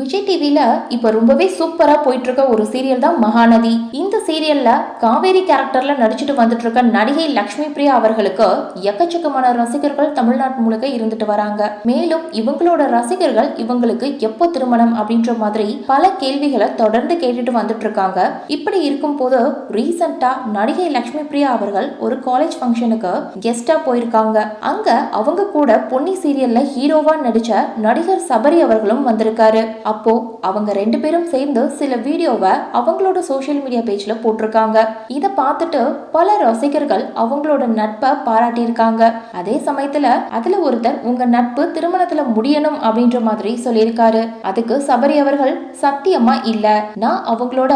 விஜய் டிவில இப்ப ரொம்பவே சூப்பரா போயிட்டு இருக்க ஒரு சீரியல் தான் மகாநதி. இந்த சீரியல்ல காவேரி கேரக்டர்ல நடிச்சுட்டு வந்துட்டு இருக்க நடிகை லக்ஷ்மி பிரியா அவர்களுக்கு எக்கச்சக்கமான ரசிகர்கள் தமிழ்நாட்டு முழுக்க இருந்துட்டு வராங்க. மேலும் இவங்களோட ரசிகர்கள் இவங்களுக்கு எப்போ திருமணம் அப்படின்ற மாதிரி பல கேள்விகளை தொடர்ந்து கேட்டுட்டு வந்துட்டு இருக்காங்க இப்படி இருக்கும் போது ரீசெண்டா நடிகை லக்ஷ்மி பிரியா அவர்கள் ஒரு காலேஜ் ஃபங்க்ஷனுக்கு கெஸ்டா போயிருக்காங்க. அங்க அவங்க கூட பொன்னி சீரியல்ல ஹீரோவா நடிச்ச நடிகர் சபரி அவர்களும் வந்திருக்காரு. அப்போ அவங்க ரெண்டு பேரும் சேர்ந்து சில வீடியோவை அவங்களோட சோஷியல் மீடியா பேஜ்ல போட்டிருக்காங்க. இதை பார்த்துட்டு பல ரசிகர்கள் அவங்களோட நட்பை பாராட்டியிருக்காங்க. அதே சமயத்துல அதுல ஒருத்தர் உங்க நட்பு திருமணத்துல முடியணும் அப்படின்ற மாதிரி சொல்லியிருக்காரு. அதுக்கு சபரி அவர்கள் சத்தியமா இல்ல. நான் அவங்களோட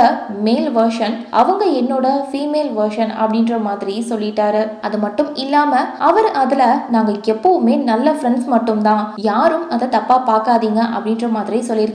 மேல் வேர்ஷன் அவங்க என்னோட ஃபீமேல் வேர்ஷன் அப்படின்ற மாதிரி சொல்லிட்டாரு. அது மட்டும் இல்லாம அவர் அதுல நாங்க எப்பவுமே நல்ல ஃப்ரெண்ட்ஸ் மட்டும்தான். யாரும் அதை தப்பா பார்க்காதீங்க அப்படின்ற மாதிரி சொல்லியிருக்காரு.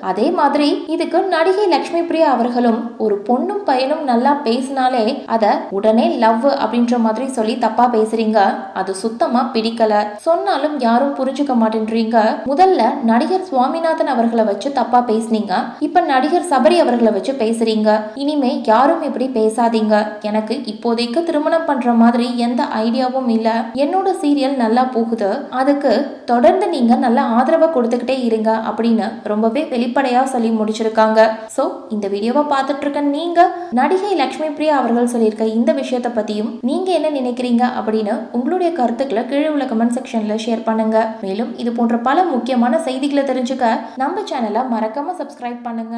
அதே மாதிரி இதுக்கு நடிகை லக்ஷ்மி பிரியா அவர்களும் ஒரு பொண்ணும் பையனும் நல்லா பேசினாலே அத உடனே லவ் அப்படின்ற மாதிரி சொல்லி தப்பா பேசுறீங்க. அது சுத்தமா பிடிக்கல. சொன்னாலும் யாரும் புரிஞ்சுக்க மாட்டேன்றீங்க. முதல்ல நடிகர் சுவாமிநாதன் அவர்களை வச்சு தப்பா பேசுனீங்க. இப்ப நடிகர் சபரி அவர்களை வச்சு பேசுறீங்க. இனிமே யாரும் இப்படி பேசாதீங்க. எனக்கு இப்போதைக்கு திருமணம் பண்ற மாதிரி எந்த ஐடியாவும் இல்ல. என்னோட சீரியல் நல்லா போகுது. அதுக்கு தொடர்ந்து நீங்க நல்ல ஆதரவை கொடுத்துக்கிட்டே இருங்க அப்படின்னு ரொம்ப ரொம்பவே வெளிப்படையா சொல்லி முடிச்சிருக்காங்க. ஸோ இந்த வீடியோவை பார்த்துட்டு இருக்க நீங்க நடிகை லக்ஷ்மி பிரியா அவர்கள் சொல்லியிருக்க இந்த விஷயத்தை பத்தியும் நீங்க என்ன நினைக்கிறீங்க அப்படின்னு உங்களுடைய கருத்துக்களை கீழே உள்ள கமெண்ட் செக்ஷன்ல ஷேர் பண்ணுங்க. மேலும் இது போன்ற பல முக்கியமான செய்திகளை தெரிஞ்சுக்க நம்ம சேனலை மறக்காம சப்ஸ்கிரைப் பண்ணுங்க.